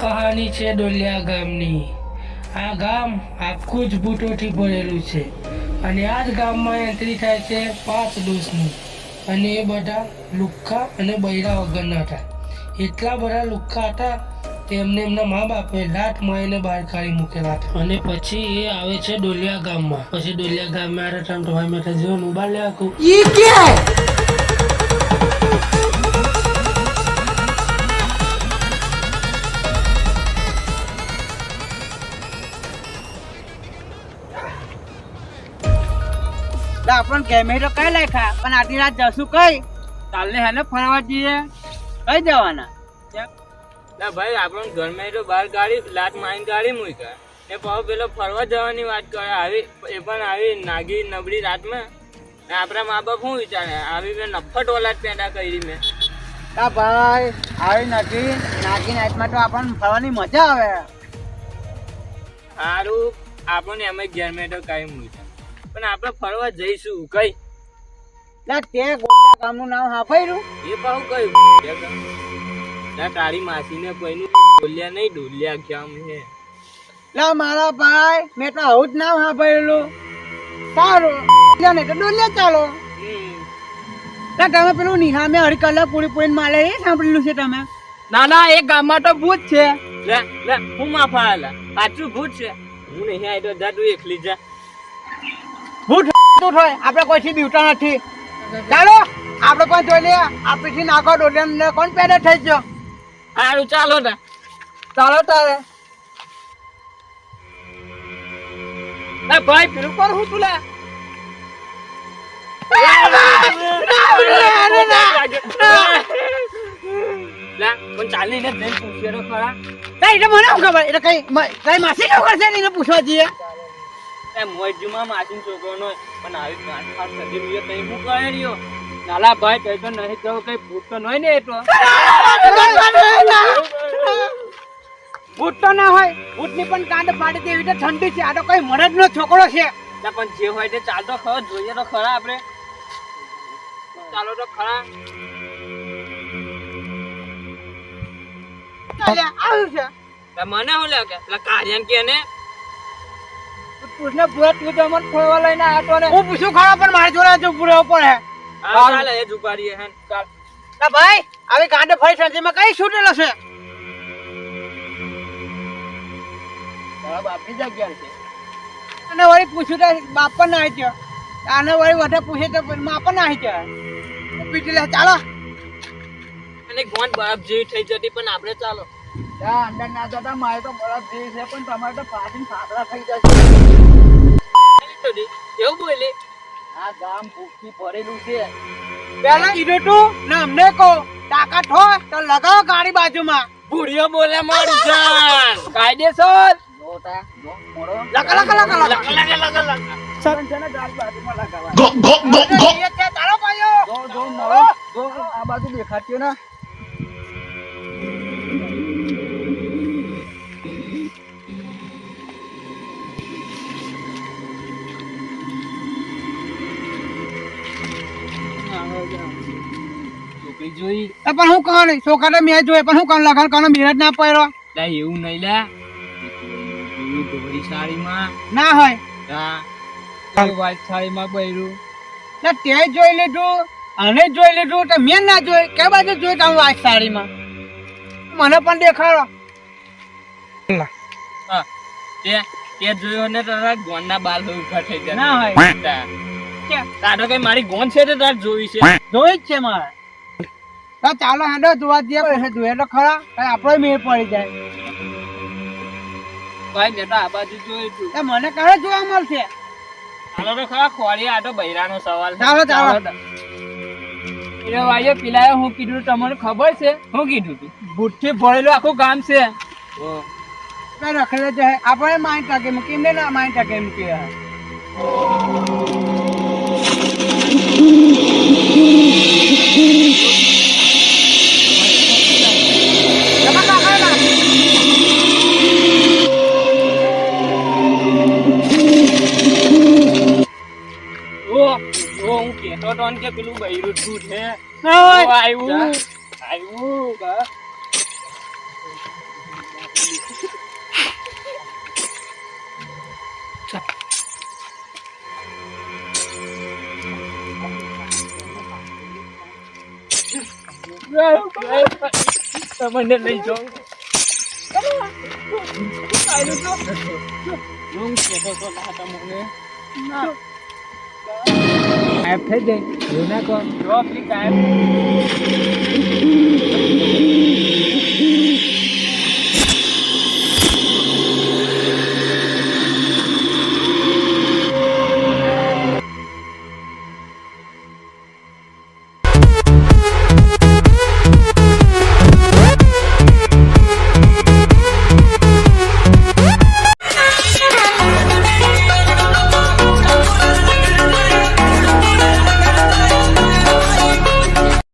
કહાની છે ડોલિયા ગામની. આ ગામ આખું જ બૂટોથી ભરેલું છે અને આ જ ગામમાં એન્ટ્રી થાય છે પાંચ દોષની અને એ બધા લુખ્ખા અને બૈરા વગરના હતા. એટલા બધા લુખ્ખા હતા તેમને એમના મા બાપે લાટ મારીને બહાર કાઢી મૂકેલા હતા. અને પછી એ આવે છે ડોલિયા ગામમાં. પછી ડોલિયા ગામમાં આરે ટમ ટમાઈ મેઠા જીવન ઊભા લે આખું. તો આપણને તો કઈ લાખ્યા પણ આટલી રાત જશું કઈ? કાલે હેને ફરવા જઈએ? કઈ જવાના? ના ભાઈ આપણને ઘરમાં તો બહાર ગાડી લાત મારીને ગાડી મૂક્યા. ને પાછો પેલો ફરવા જવાની વાત કરે આવી એ પણ આવી નાગી નબળી રાતમાં. ને આપણા મા બાપ શું વિચારે? આવી મેં નફટ ઓલાદ પેદા કરી મેં. ના ભાઈ આવી નથી નાગી નાઈટમાં તો આપણને ફરવાની મજા આવે. સારું આપણને એમ જ ઘેર મેં તો કાંઈ મૂક્યા. પણ આપણે ફરવા જઈશું કઈ? ના તે ગોળિયા ગામનું નામ સાંભળ્યું? એ પાછું કયું ના તારી માસીને કોઈનું ડોલ્યા નહીં ડોલ્યા કેમ હે લા મારા ભાઈ મેં તો આવું જ નામ સાંભળેલું. સારું. ને નહીં તો ડોલ્યા ચાલો. ના લા તમે પેલું નિહામે અડી કલાક પૂરી પૂરી માલે એ સાંભળેલું છે તમે. ના ના એ ગામમાં તો ભૂત છે. લે લે હું માફા આલા. પાછું ભૂત છે. હું નહીં આવ્યો તો જા તું એકલી જા. તું થાય. આપણે કોઈથી બીવતા નથી. ચાલો આપણે પણ જોઈ લઈએ. આપણીથી નાખો ડોલિયા કોણ પેદા થઈ ગયો? સારું ચાલો ને. ચાલો તારે. ભાઈ પેલું પર હું તું લે? ચાલી ને મને શું ખબર? એટલે કઈ કઈ માસી કેવું કરશે ને એને પૂછવા જઈએ? એ મોજમાં માસીન છોકરો નો પણ આવી ગાંઠ ફાટ કરી રહ્યો તઈ હું કહે રહ્યો? નાલા ભાઈ તઈ તો નહીં કહું કઈ ભૂત તો નહીં ને એટલો. ભૂત તો ના હોય ભૂતની પણ કાંડ પાડી દેવી તો ઠંડી છે. આ તો કઈ મરદ નો છોકરો છે. ના, પણ જે હોય તે ચાલતો ખરો જોઈએ તો ખરા આપણે. ચાલો તો ખરા. મને શું લાગે કાર્યન કે ને? પૂછને પૂરા તું તો મને ફરવા લઈને આવ્યો ને. હું પૂછું ખરો પણ મારી જોડે જો પૂરા ઉપર હે. ચાલે એ જ ઉપાડીએ હે ચાલ. ના ભાઈ આવી ગાંડે ફરી ઠંડીમાં કઈ છૂટેલો છે? તારા બાપની જગ્યા છે. અને વળી પૂછ્યું તો બાપ પણ ના આવી આને વળી વધે પૂછે તો માં પણ ના આવી પીટી લે ચાલો. અને ગોન બરફ જેવી થઈ જતી પણ આપણે ચાલો. અંદર ના જતા મારે તો બરફ જેવી છે પણ તમારે તો પાછીને ફાટડા થઈ જશે. એવું બોલે? આ ગામ ભૂખથી ભરેલું છે. પેલા કીધું તું ને અમને કહો તાકાત હોય તો લગાવો ગાડી બાજુમાં. ભૂડિયો બોલે મારું જાન. કાયદેસર. લકા લકા લકા લકા ગાડી બાજુમાં આ બાજુ દેખાતી ને. છોકરી જોઈ? પણ હું કહું નહીં છોકરા મેં જોયે પણ હું કહું લગન કરવાનો મિરજ ના પડ્યો. લે એવું નહીં લે. ધોળી સાડીમાં? ના હોય. હા સાડીમાં પહેર્યું ને તે જોઈ લીધું અને જોઈ લીધું તો મેં ના જોઈ કે બાજુ જોઈ તમે વાચ સાડીમાં? મને પણ દેખાડો. તે તે જોયો ને તારા ગોનના બાલ હોય ઊભા થઈ જાય ના હોય. તારો કઈ મારી ગોન છે તો તાર જોઈ છે. જોઈ જ છે મારે. તો ચાલો હેડો જોવા જઈએ પછી જોઈએ. તો ખરા કઈ આપણો મેળ પડી જાય. ભાઈ મેં તો આ બાજુ જોયું છું. મને કહે જોવા મળશે? ચાલો તો ખરા ખોરી આ તો બૈરાનો સવાલ છે. ચાલો, ચાલો. ભાઈઓ પેલા હું કીધું તમને ખબર છે? શું કીધું તું. ભૂતથી ભરેલું આખું ગામ છે. રખડે છે આપણે માઇન્ડ ટકે મૂકીને ના માઇન્ડ ટકે મૂકી હું કહેતો તો ને કે પેલું બૈરું છે. ઓ આવ્યું આવ્યું તમને લઈ જાઉં રૂમ કહેતો તો ના તમને ના કાયબ થઈ જાય. એવું ના કહો. જો આપણી કાયબ